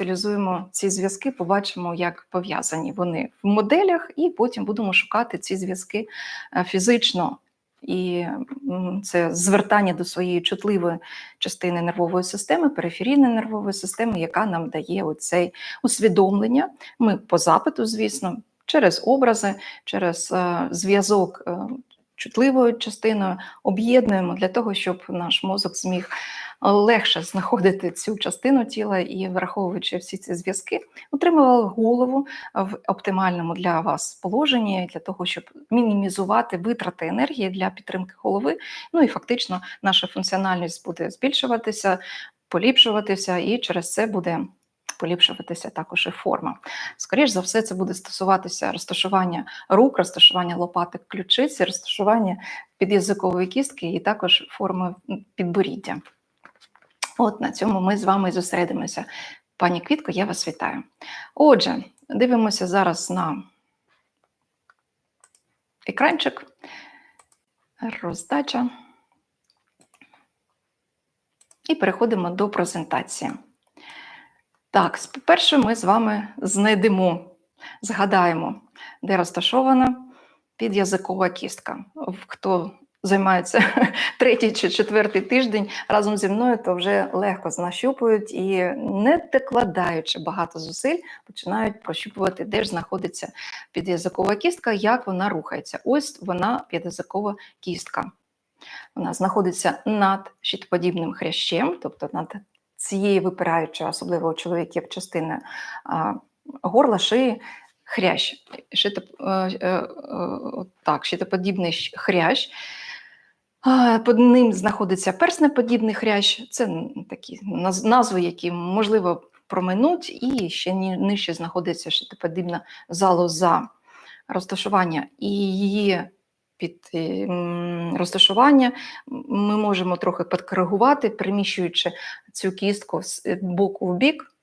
актуалізуємо ці зв'язки, побачимо, як пов'язані вони в моделях, і потім будемо шукати ці зв'язки е, фізично. І це звертання до своєї чутливої частини нервової системи, периферійної нервової системи, яка нам дає оцей усвідомлення. Ми по запиту, звісно, через образи, через е, зв'язок е, чутливою частиною об'єднуємо для того, щоб наш мозок зміг легше знаходити цю частину тіла і, враховуючи всі ці зв'язки, отримували голову в оптимальному для вас положенні для того, щоб мінімізувати витрати енергії для підтримки голови. Ну і фактично наша функціональність буде збільшуватися, поліпшуватися, і через це буде. Поліпшуватися також і форма. Скоріше за все, це буде стосуватися розташування рук, розташування лопаток ключиці, розташування під'язикової кістки і також форми підборіддя. От на цьому ми з вами зосередимося. Пані Квітко, я вас вітаю. Отже, дивимося зараз на екранчик, роздача. І переходимо до презентації. Так, спершу ми з вами знайдемо, згадаємо, де розташована під'язикова кістка. Хто займаються третій чи четвертий тиждень разом зі мною, то вже легко знащупують і, не докладаючи багато зусиль, починають прощупувати, де ж знаходиться під'язикова кістка, як вона рухається. Ось вона під'язикова кістка. Вона знаходиться над щитоподібним хрящем, тобто над цією випираючою, особливо у чоловіків частиною горла, шиї, хрящ, Щитоп, е, е, е, щитоподібний хрящ. Під ним знаходиться перснеподібний хрящ, це такі назви, які можливо проминуть, і ще нижче знаходиться щитоподібна залоза розташування. І її під розташування ми можемо трохи підкоригувати, переміщуючи цю кістку з боку в бік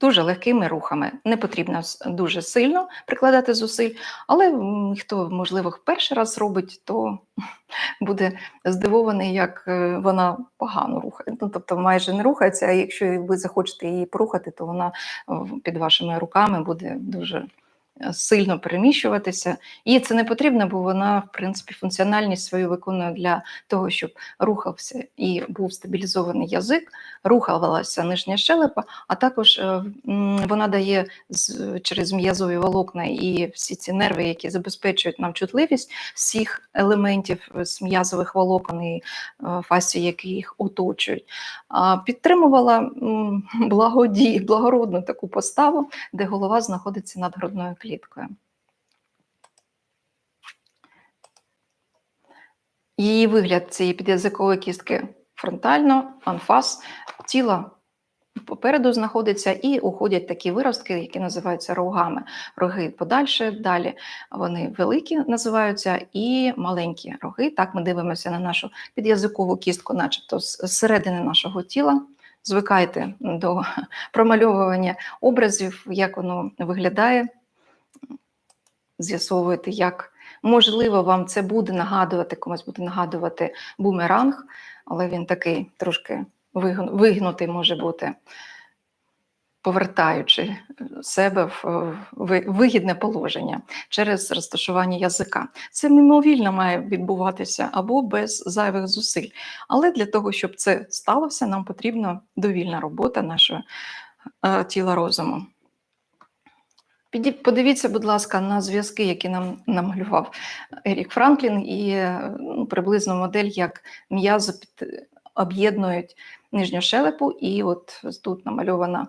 дуже легкими рухами. Не потрібно дуже сильно прикладати зусиль, але хто, можливо, перший раз робить, то буде здивований, як е, вона погано рухає. Ну, Тобто майже не рухається, а якщо ви захочете її порухати, то вона під вашими руками буде дуже сильно переміщуватися. Їй це не потрібно, бо вона, в принципі, функціональність свою виконує для того, щоб рухався і був стабілізований язик, рухалася нижня щелепа, а також е, вона дає через м'язові волокна і всі ці нерви, які забезпечують нам чутливість всіх елементів з м'язових волокон і е, фасі, які їх оточують, підтримувала благоді, благородну таку поставу, де голова знаходиться над грудною кліткою кліткою. Її вигляд цієї підязикової кістки фронтально, анфас, тіло попереду знаходиться і уходять такі виростки, які називаються рогами. Роги подальше, далі вони великі називаються і маленькі роги. Так ми дивимося на нашу під'язикову кістку, начебто з середини нашого тіла. Звикайте до промальовування образів, як воно виглядає з'ясовуєте, як можливо вам це буде нагадувати, комусь буде нагадувати бумеранг, але він такий трошки вигнутий може бути, повертаючи себе в вигідне положення через розташування язика. Це мимовільно має відбуватися або без зайвих зусиль. Але для того, щоб це сталося, нам потрібна довільна робота нашого е, тіла розуму. Подивіться, будь ласка, на зв'язки, які нам намалював Ерік Франклін, і ну, приблизно модель, як м'язи об'єднують нижню шелепу, і от тут намальована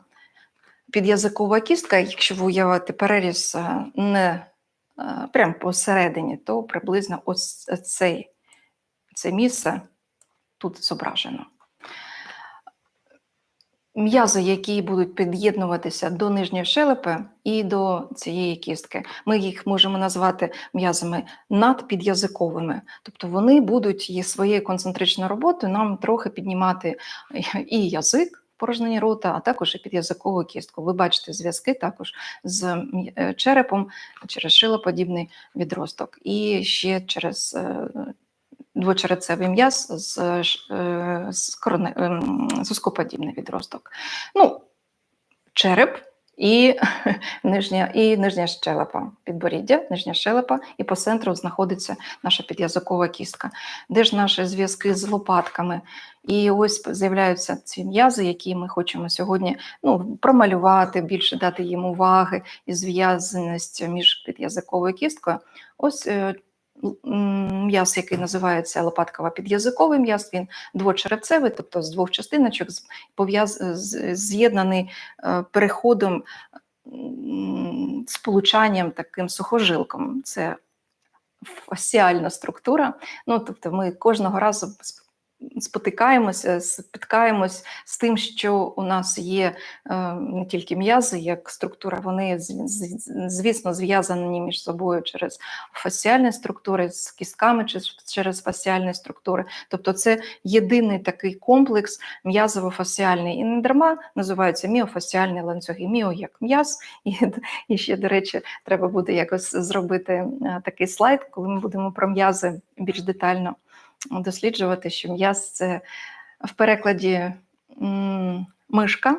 під'язикова кістка. Якщо ви уявити переріз е, не е, прямо посередині, то приблизно ось цей, це місце тут зображено м'язи, які будуть під'єднуватися до нижньої шелепи і до цієї кістки. Ми їх можемо назвати м'язами надпід'язиковими. Тобто вони будуть є своєю концентричною роботою нам трохи піднімати і язик. Порожнення рота, а також і під'язикову кістку. Ви бачите зв'язки також з е, черепом через шилоподібний відросток, і ще через е, двочерецевий м'яз з з, з ем, соскоподібний відросток. Ну, череп і нижня, і нижня щелепа, підборіддя, нижня щелепа, і по центру знаходиться наша під'язикова кістка. Де ж наші зв'язки з лопатками? І ось з'являються ці м'язи, які ми хочемо сьогодні ну, промалювати, більше дати їм уваги і зв'язаність між під'язиковою кісткою. Ось е, м'яз, який називається лопатково-під'язиковий м'яз, він двочерепцевий, тобто з двох частиночок, з'єднаний е, переходом сполучанням таким сухожилком. Це фасіальна структура. Ну, тобто ми кожного разу спотикаємося, спіткаємось з тим, що у нас є е, не тільки м'язи, як структура, вони звісно зв'язані між собою через фасіальні структури, з кістками через фасіальні структури. Тобто це єдиний такий комплекс м'язово-фасіальний. І не дарма називаються міофасіальні ланцюги. Міо як м'яз, і, і ще, до речі, треба буде якось зробити е, такий слайд, коли ми будемо про м'язи більш детально досліджувати, що м'яз це в перекладі мишка,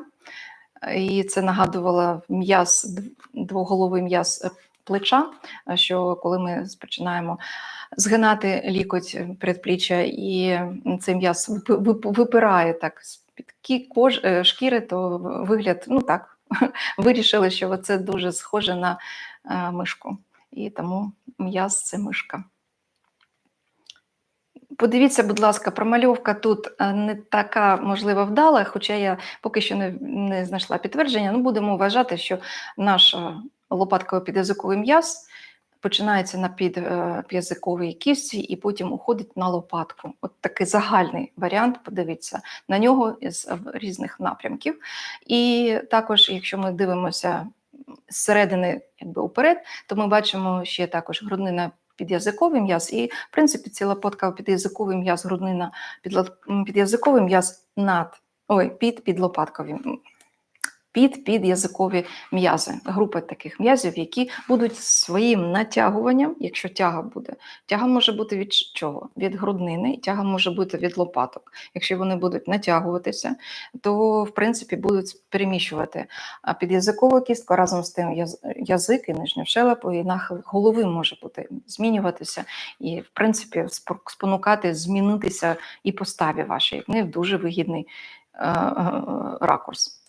і це нагадувало м'яз, двоголовий м'яз плеча, що коли ми починаємо згинати лікоть передпліччя, і цей м'яз випирає так з-під е, шкіри, то вигляд, ну так, вирішили, що це дуже схоже на е, мишку. І тому м'яз це мишка. Подивіться, будь ласка, промальовка тут е, не така можливо вдала, хоча я поки що не, не знайшла підтвердження. Ну, будемо вважати, що наш лопатково-підязиковий м'яз починається на під, е, кістці і потім уходить на лопатку. От такий загальний варіант, подивіться на нього з е, різних напрямків. І також, якщо ми дивимося зсередини якби уперед, то ми бачимо ще також груднина під'язиковий м'яз, і в принципі ціла потка під'язиковий м'яз, груднина під'язиковий м'яз над ой, під підлопатковим. Під під'язикові м'язи, група таких м'язів, які будуть своїм натягуванням, якщо тяга буде, тяга може бути від чого? Від груднини, тяга може бути від лопаток. Якщо вони будуть натягуватися, то в принципі будуть переміщувати під'язикову кістку разом з тим яз- язик і нижню щелепу, і нахил голови може бути змінюватися, і в принципі спо- спонукати змінитися і поставі вашій. Не в дуже вигідний е, е, ракурс.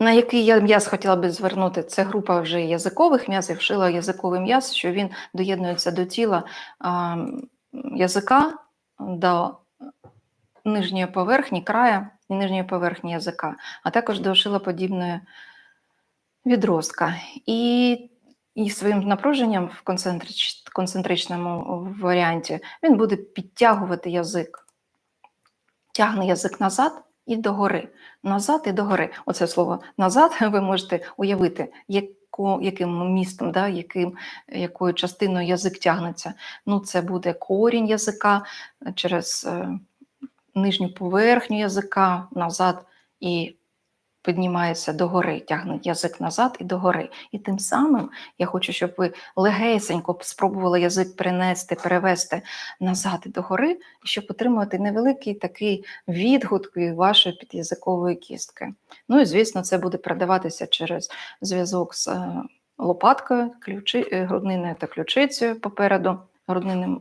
На який я м'яз хотіла би звернути, це група вже язикових м'язів, шила язиковий м'яз, що він доєднується до тіла а, язика, до нижньої поверхні, края і нижньої поверхні язика, а також до шилоподібної відростка. І, і своїм напруженням в концентрич, концентричному варіанті він буде підтягувати язик. Тягне язик назад і догори. Назад і догори. Оце слово назад ви можете уявити, яко, яким містом, да, яким, якою частиною язик тягнеться. Ну, це буде корінь язика через е, нижню поверхню язика назад і піднімається догори, тягне язик назад і догори. І тим самим я хочу, щоб ви легесенько спробували язик перенести, перевести назад і догори, щоб отримати невеликий такий відгук від вашої під'язикової кістки. Ну і звісно, це буде передаватися через зв'язок з е, лопаткою, ключи, е, грудниною та ключицею попереду, груднини м,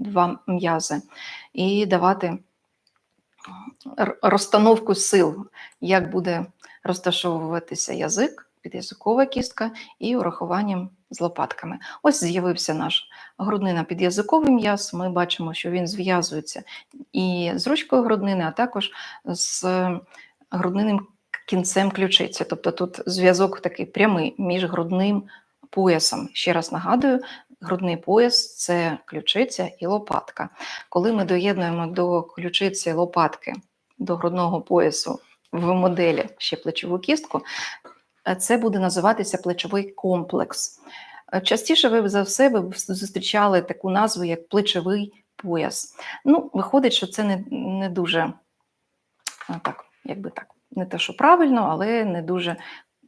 два м'язи, і давати розстановку сил, як буде розташовуватися язик, під'язикова кістка і урахуванням з лопатками. Ось з'явився наш груднина під'язиковий м'яз. Ми бачимо, що він зв'язується і з ручкою груднини, а також з грудниним кінцем ключиці. Тобто тут зв'язок такий прямий між грудним поясом. Ще раз нагадую, грудний пояс це ключиця і лопатка. Коли ми доєднуємо до ключиці лопатки, до грудного поясу в моделі ще плечову кістку, е, це буде називатися плечовий комплекс. Е, Частіше ви за все ви зустрічали таку назву, як плечовий пояс. Ну, виходить, що це не, не дуже е, так, якби так, не те, що правильно, але не дуже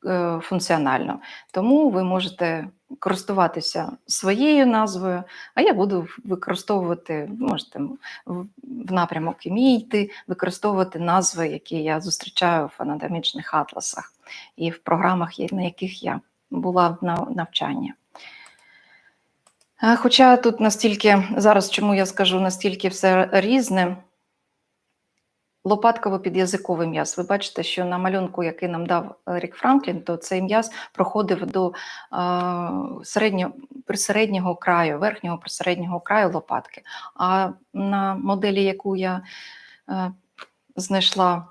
е, функціонально. Тому ви можете користуватися своєю назвою, а я буду використовувати, можете в в напрямок йти, використовувати назви, які я зустрічаю в анатомічних атласах і в програмах, на яких я була на навчанні. Е, Хоча тут настільки, зараз чому я скажу, настільки все різне, лопатково-під'язиковий м'яз. Ви бачите, що на малюнку, який нам дав Рік Франклін, то цей м'яз проходив до е, середньо, присереднього краю, верхнього присереднього краю лопатки. А на моделі, яку я е, знайшла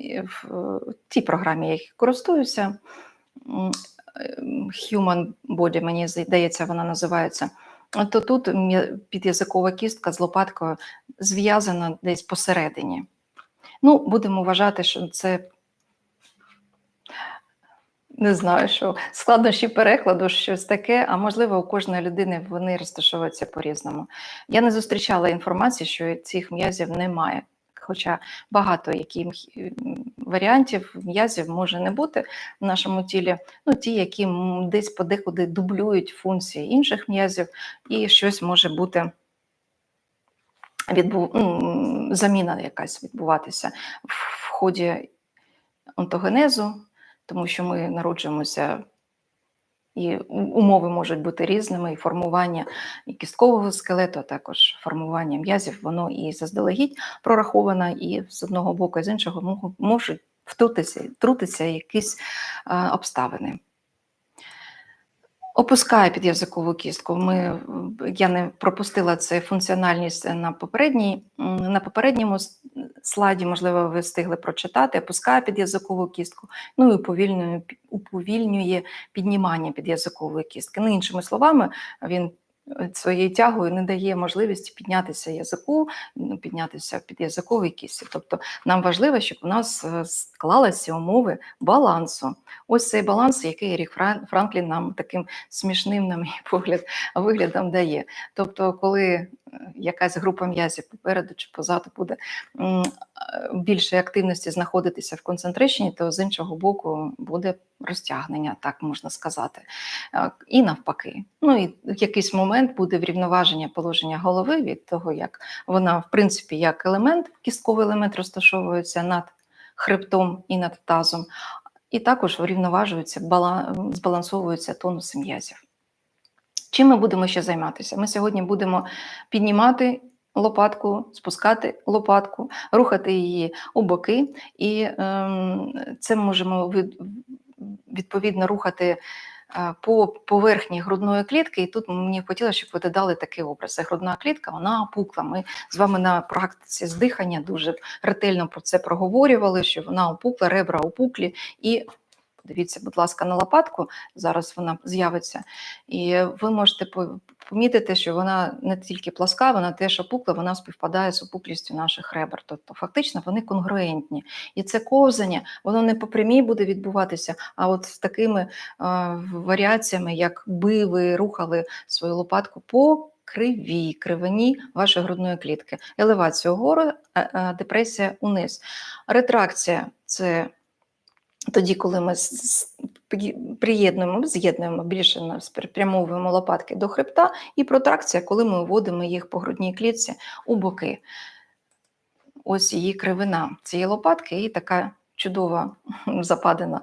е, в е, тій програмі, якій користуюся, е, Human Body, мені здається, вона називається. То тут під'язикова кістка з лопаткою зв'язана десь посередині. Ну, будемо вважати, що це не знаю, що складнощі перекладу, щось таке, а можливо, у кожної людини вони розташовуються по-різному. Я не зустрічала інформації, що цих м'язів немає. Хоча багато яких варіантів м'язів може не бути в нашому тілі, ну ті, які десь подекуди дублюють функції інших м'язів, і щось може бути відбу... м, заміна якась відбуватися в ході онтогенезу, тому що ми народжуємося, і умови можуть бути різними, і формування і кісткового скелету, а також формування м'язів, воно і заздалегідь прораховано, і з одного боку, і з іншого можуть втрутитися, втрутитися якісь е, обставини. Опускаю під'язикову кістку. Ми, я не пропустила це функціональність на, попередній, на попередньому слайді, можливо, ви встигли прочитати. опускає під'язикову кістку, ну і уповільнює, уповільнює піднімання під'язикової кістки. Ну, іншими словами, він е, своєю тягою не дає можливості піднятися язику, піднятися під язиковий кісті. Тобто нам важливо, щоб у нас е, склалися умови балансу. Ось цей баланс, який Ерік Франклін нам таким смішним, на мій погляд, виглядом дає. Тобто, коли якась група м'язів попереду чи позаду буде е, більше активності знаходитися в концентричній, то з іншого боку буде розтягнення, так можна сказати. Е, І навпаки. Ну і в якийсь момент буде врівноваження положення голови від того, як вона, в принципі, як елемент, кістковий елемент розташовується над хребтом і над тазом, і також врівноважуються, бала- збалансовуються тонуси м'язів. Чим ми будемо ще займатися? Ми сьогодні будемо піднімати лопатку, спускати лопатку, рухати її у боки, і ем, це можемо від- відповідно рухати е, по поверхні грудної клітки. І тут мені хотілося, щоб ви додали такий образ. Грудна клітка, вона опукла. Ми з вами на практиці з дихання дуже ретельно про це проговорювали, що вона опукла, ребра опуклі. І подивіться, будь ласка, на лопатку. Зараз вона з'явиться. І ви можете помітити, що вона не тільки пласка, вона теж опукла, вона співпадає з опуклістю наших ребер. Тобто, фактично, вони конгруентні. І це ковзання, воно не по прямій буде відбуватися, а от з такими е, варіаціями, якби ви рухали свою лопатку по кривій, кривині вашої грудної клітки. Елевація вгору, е, е, депресія униз. Ретракція це тоді, коли ми приєднуємо, з'єднуємо більше нас прямовуємо лопатки до хребта, і протракція, коли ми вводимо їх по грудній клітці у боки. Ось її кривина цієї лопатки і така чудова западина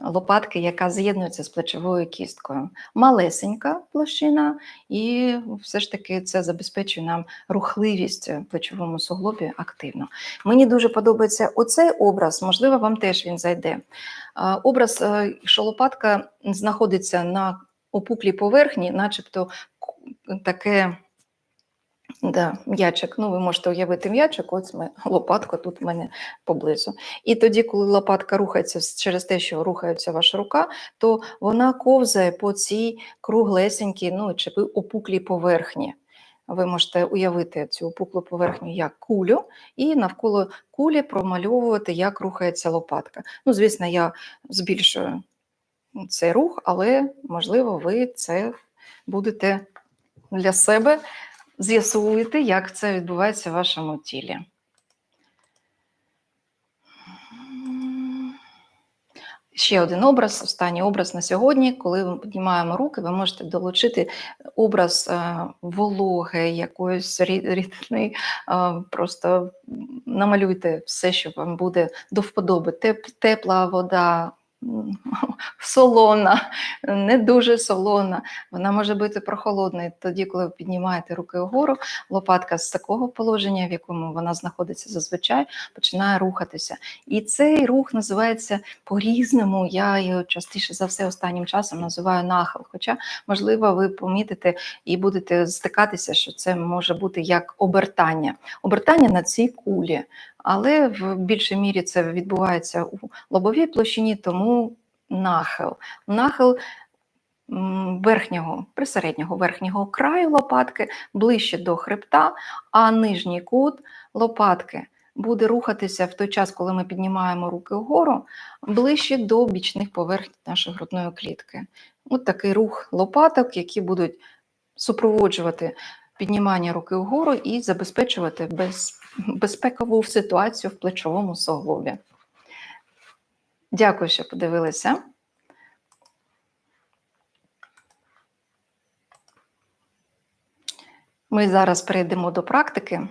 лопатки, яка з'єднується з плечовою кісткою. Малесенька площина, і все ж таки це забезпечує нам рухливість в плечовому суглобі активно. Мені дуже подобається оцей образ, можливо, вам теж він зайде. Образ, е, що лопатка знаходиться на опуклій поверхні, начебто таке. Да, м'ячик. Ну, ви можете уявити м'ячик, ось ми, лопатка тут в мене поблизу. І тоді, коли лопатка рухається через те, що рухається ваша рука, то вона ковзає по цій круглесенькій, ну чи опуклій поверхні. Ви можете уявити цю опуклу поверхню як кулю, і навколо кулі промальовувати, як рухається лопатка. Ну, звісно, я збільшую цей рух, але можливо, ви це будете для себе з'ясуєте, як це відбувається в вашому тілі. Ще один образ, останній образ на сьогодні. Коли ми піднімаємо руки, ви можете долучити образ е, вологи, якоїсь рі- рідини. е, Просто намалюйте все, що вам буде до вподоби. Теп- Тепла вода, солона, не дуже солона. Вона може бути прохолодною тоді, коли ви піднімаєте руки вгору. Лопатка з такого положення, в якому вона знаходиться зазвичай, починає рухатися. І цей рух називається по-різному. Я його частіше за все останнім часом називаю нахил. Хоча, можливо, ви помітите і будете стикатися, що це може бути як обертання. Обертання на цій кулі. Але в більшій мірі це відбувається у лобовій площині, тому нахил. Нахил верхнього, присереднього верхнього краю лопатки ближче до хребта, а нижній кут лопатки буде рухатися в той час, коли ми піднімаємо руки вгору, ближче до бічних поверхень нашої грудної клітки. От такий рух лопаток, які будуть супроводжувати піднімання руки вгору і забезпечувати без, безпекову ситуацію в плечовому суглобі. Дякую, що подивилися. Ми зараз перейдемо до практики.